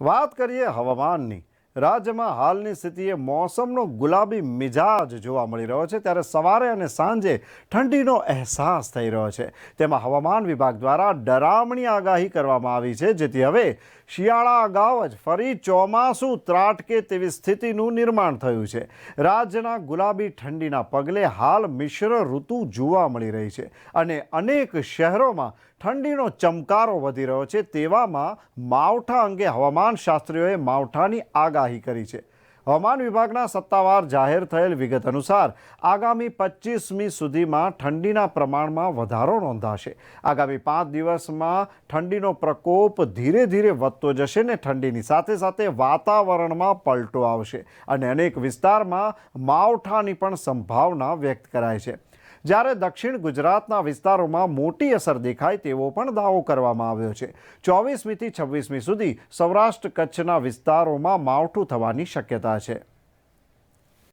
વાત કરીએ હવામાનની. રાજ્યમાં હાલની સ્થિતિએ મોસમનો ગુલાબી મિજાજ જોવા મળી રહ્યો છે. ત્યારે સવારે અને સાંજે ઠંડીનો અહેસાસ થઈ રહ્યો છે. તેમાં હવામાન વિભાગ દ્વારા ડરામણી આગાહી કરવામાં આવી છે, જેથી હવે શિયાળા અગાઉ જ ફરી ચોમાસું ત્રાટકે તેવી સ્થિતિનું નિર્માણ થયું છે. રાજ્યના ગુલાબી ઠંડીના પગલે હાલ મિશ્ર ઋતુ જોવા મળી રહી છે અને અનેક શહેરોમાં ઠંડીનો ચમકારો વધી રહ્યો છે. તેવામાં માવઠા અંગે હવામાન શાસ્ત્રીઓએ માવઠાની આગાહી કરી છે. હવામાન વિભાગના સત્તાવાર જાહેર થયેલ વિગત અનુસાર, આગામી પચીસમી સુધીમાં ઠંડીના પ્રમાણમાં વધારો નોંધાશે. આગામી પાંચ દિવસમાં ઠંડીનો પ્રકોપ ધીરે ધીરે વધતો જશે ને ઠંડીની સાથે સાથે વાતાવરણમાં પલટો આવશે અને અનેક વિસ્તારમાં માવઠાની પણ સંભાવના વ્યક્ત કરાય છે. જ્યારે દક્ષિણ ગુજરાતના વિસ્તારોમાં મોટી અસર દેખાય તેવો પણ દાવો કરવામાં આવ્યો છે. ચોવીસમીથી છવ્વીસમી સુધી સૌરાષ્ટ્ર કચ્છના વિસ્તારોમાં માવઠું થવાની શક્યતા છે.